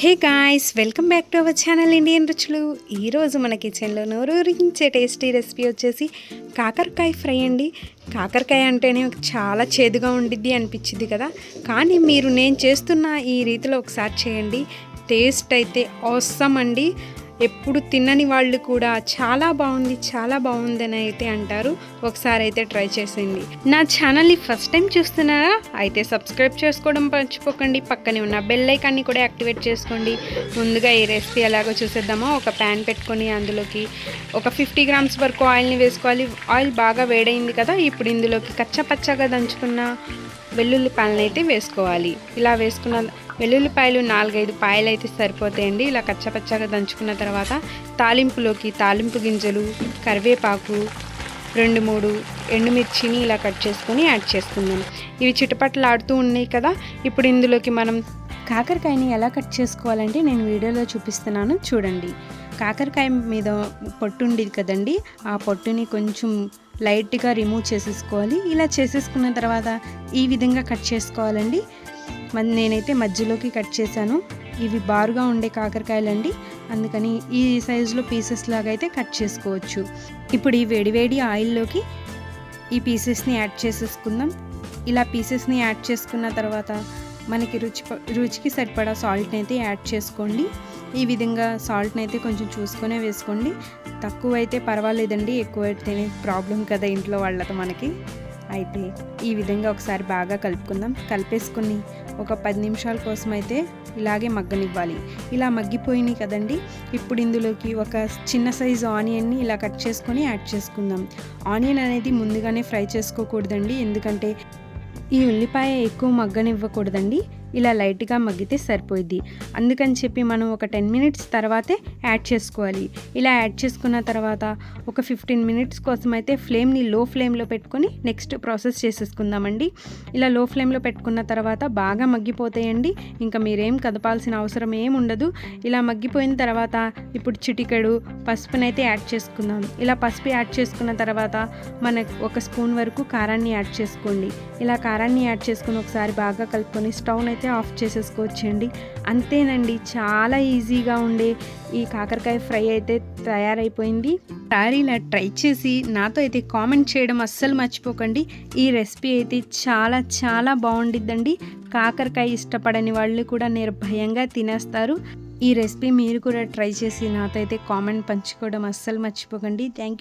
Hey guys welcome back to our channel Indian రుచులు. ఈరోజు మన కిచెన్లో నోరూరించే టేస్టీ రెసిపీ వచ్చేసి కాకరకాయ ఫ్రై అండి. కాకరకాయ అంటేనే చాలా చేదుగా ఉండిద్ది అనిపించింది కదా. కానీ మీరు నేను చేస్తున్న ఈ రీతిలో ఒకసారి చేయండి. టేస్ట్ అయితే అవసరం అండి. ఎప్పుడు తినని వాళ్ళు కూడా చాలా బాగుంది చాలా బాగుందని అయితే అంటారు. ఒకసారి అయితే ట్రై చేసింది నా ఛానల్ని ఫస్ట్ టైం చూస్తున్నారా? అయితే సబ్స్క్రైబ్ చేసుకోవడం మర్చిపోకండి. పక్కనే ఉన్న బెల్ ఐకాన్ని కూడా యాక్టివేట్ చేసుకోండి. ముందుగా ఈ రెసిపీ ఎలాగో చూసేద్దామో? ఒక ప్యాన్ పెట్టుకొని అందులోకి ఒక ఫిఫ్టీ గ్రామ్స్ వరకు ఆయిల్ని వేసుకోవాలి. ఆయిల్ బాగా వేడైంది కదా ఇప్పుడు ఇందులోకి కచ్చపచ్చగా దంచుకున్న వెల్లుల్లిపాయలను అయితే వేసుకోవాలి. ఇలా వేసుకున్న వెల్లుల్లిపాయలు నాలుగైదు పాయలు అయితే సరిపోతాయండి. ఇలా కచ్చపచ్చగా దంచుకున్న తర్వాత తాలింపులోకి తాలింపు గింజలు కరివేపాకు రెండు మూడు ఎండుమిర్చిని ఇలా కట్ చేసుకొని యాడ్ చేసుకుందాం. ఇవి చిటపట్లు ఆడుతూ ఉన్నాయి కదా ఇప్పుడు ఇందులోకి మనం కాకరకాయని ఎలా కట్ చేసుకోవాలంటే నేను వీడియోలో చూపిస్తున్నాను చూడండి. కాకరకాయ మీద పొట్టు ఉండేది కదండి ఆ పొట్టుని కొంచెం లైట్గా రిమూవ్ చేసేసుకోవాలి. ఇలా చేసేసుకున్న తర్వాత ఈ విధంగా కట్ చేసుకోవాలండి. నేనైతే మధ్యలోకి కట్ చేశాను. ఇవి బారుగా ఉండే కాకరకాయలండి. అందుకని ఈ సైజులో పీసెస్ లాగా అయితే కట్ చేసుకోవచ్చు. ఇప్పుడు ఈ వేడివేడి ఆయిల్లోకి ఈ పీసెస్ని యాడ్ చేసేసుకుందాం. ఇలా పీసెస్ని యాడ్ చేసుకున్న తర్వాత మనకి రుచి రుచికి సరిపడా సాల్ట్ని అయితే యాడ్ చేసుకోండి. ఈ విధంగా సాల్ట్ని అయితే కొంచెం చూసుకొనే వేసుకోండి. తక్కువ అయితే పర్వాలేదండి ఎక్కువ అయితేనే ప్రాబ్లం కదా ఇంట్లో వాళ్ళతో మనకి. అయితే ఈ విధంగా ఒకసారి బాగా కలుపుకుందాం. కలిపేసుకుని ఒక పది నిమిషాల కోసం అయితే ఇలాగే మగ్గనివ్వాలి. ఇలా మగ్గిపోయినాయి కదండి. ఇప్పుడు ఇందులోకి ఒక చిన్న సైజు ఆనియన్ని ఇలా కట్ చేసుకొని యాడ్ చేసుకుందాం. ఆనియన్ అనేది ముందుగానే ఫ్రై చేసుకోకూడదండి. ఎందుకంటే ఈ ఉల్లిపాయ ఎక్కువ మగ్గనివ్వకూడదండి. ఇలా లైట్గా మగ్గితే సరిపోయిద్ది. అందుకని చెప్పి మనం ఒక టెన్ మినిట్స్ తర్వాతే యాడ్ చేసుకోవాలి. ఇలా యాడ్ చేసుకున్న తర్వాత ఒక ఫిఫ్టీన్ మినిట్స్ కోసం అయితే ఫ్లేమ్ని లో ఫ్లేమ్లో పెట్టుకొని నెక్స్ట్ ప్రాసెస్ చేసేసుకుందామండి. ఇలా లో ఫ్లేమ్లో పెట్టుకున్న తర్వాత బాగా మగ్గిపోతాయండి. ఇంకా మీరేం కదపాల్సిన అవసరం ఏం ఉండదు. ఇలా మగ్గిపోయిన తర్వాత ఇప్పుడు చిటికెడు పసుపునైతే యాడ్ చేసుకుందాం. ఇలా పసుపు యాడ్ చేసుకున్న తర్వాత మనకు ఒక స్పూన్ వరకు కారాన్ని యాడ్ చేసుకోండి. ఇలా కారాన్ని యాడ్ చేసుకుని ఒకసారి బాగా కలుపుకొని స్టవ్ని అయితే ఆఫ్ చేసేసుకోవచ్చండి. అంతేనండి చాలా ఈజీగా ఉండే ఈ కాకరకాయ ఫ్రై అయితే తయారైపోయింది. సారీ ఇలా ట్రై చేసి నాతో అయితే కామెంట్ చేయడం అస్సలు మర్చిపోకండి. ఈ రెసిపీ అయితే చాలా చాలా బాగుండిద్దండి. కాకరకాయ ఇష్టపడని వాళ్ళు కూడా నిర్భయంగా తినేస్తారు. ఈ రెసిపీ మీరు కూడా ట్రై చేసి నాతో అయితే కామెంట్ పంచుకోవడం అస్సలు మర్చిపోకండి. థ్యాంక్